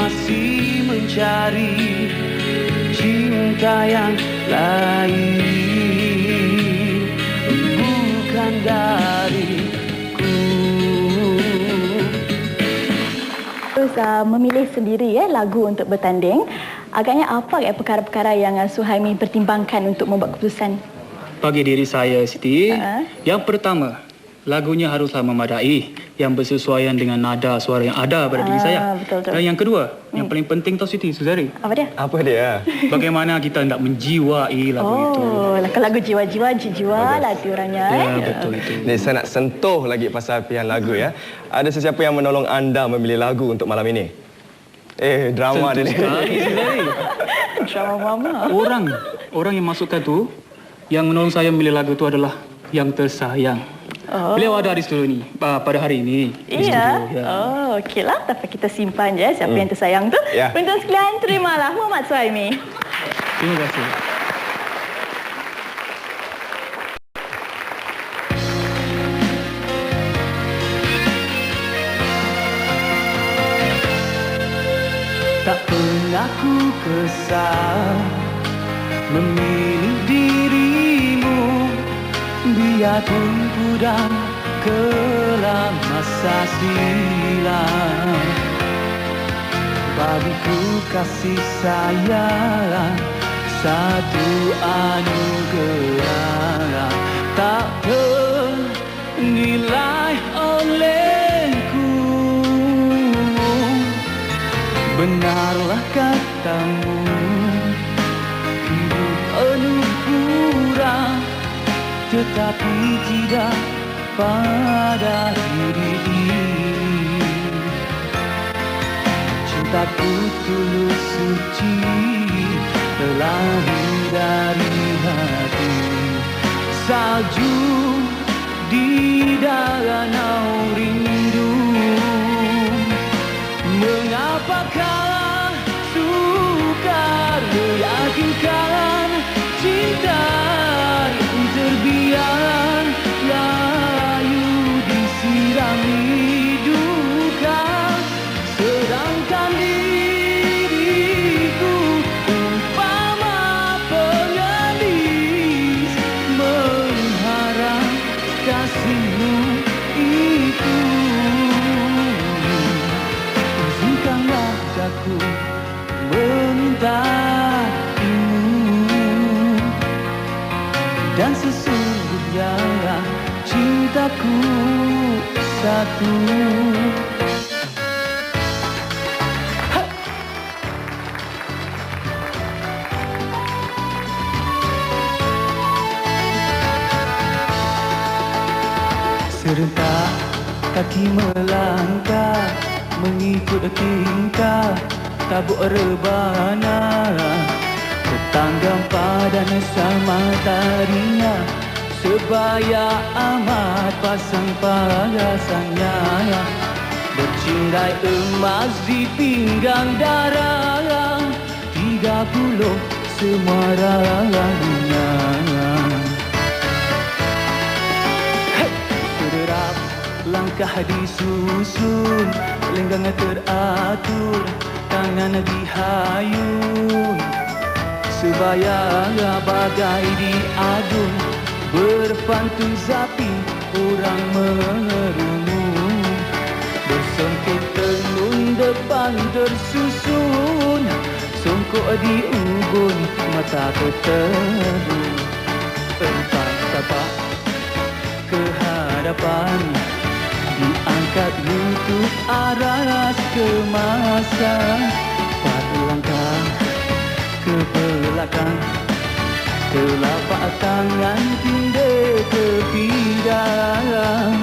masih mencari cinta yang lain bukan dariku. Terus uh, memilih sendiri ya lagu untuk bertanding. Agaknya apa ya perkara-perkara yang uh, Suhaimi pertimbangkan untuk membuat keputusan? Bagi diri saya, Siti, Ha? yang pertama, lagunya haruslah memadai yang bersesuaian dengan nada suara yang ada pada diri Ah, saya. betul, betul. Dan yang kedua, yang paling penting tau Siti, Suzari, Apa dia? Apa dia? bagaimana kita hendak menjiwai lagu itu. Oh, lagu lagu jiwa-jiwa, jiwa lah orangnya. Ya, eh. betul itu. Ni saya nak sentuh lagi pasal pilihan lagu ya. Ada sesiapa yang menolong anda memilih lagu untuk malam ini? Eh, drama dia ni. Sekali, Suzari. Drama mama. Orang, orang yang masukkan tu, yang menolong saya memilih lagu tu adalah yang tersayang. Oh. Beliau ada di studio ni, ah, pada hari ini. Iya. ya. Oh, okeylah. Tapi kita simpan je siapa yang tersayang tu. Ya. Untuk sekalian, terimalah Muhammad Suhaimi. Terima kasih. Tak pernah ku kesal Memilih dirimu Biarpun pudar kelam masa silam. Bagiku kasih sayang Satu anugerah. Tak ternilai olehku. Benarlah katamu Tetapi tidak pada diri. Cintaku tulus suci Terlahir dari hati. Salju aku memintaimu Dan sesungguhnya cintaku satu. Serentak kaki melangkah Mengikut tingkah tabuk rebana. Tertanggang pada sama tarinya Sebaya amat pasang palasannya Bercirai emas di pinggang darah Tiga puluh semua rangnya langkah disusun Lenggang teratur Tangan dihayun Sebaya bagai diadun Berpantun zapi Orang mengerungu Bersongkok tenun depan tersusun Songkok di ubun Mata terteru Empat tapak ke hadapan Diangkat lutut aras kemasan. Empat langkah ke belakang. Telapak tangan tindih ke bidang.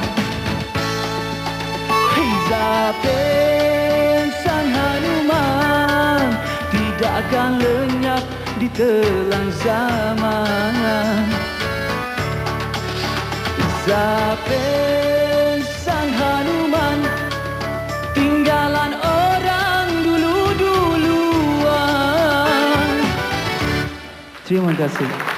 Hei Zapin Sang Hanuman Tidak akan lenyap di telan zaman. Zapin dulu-duluan Terima kasih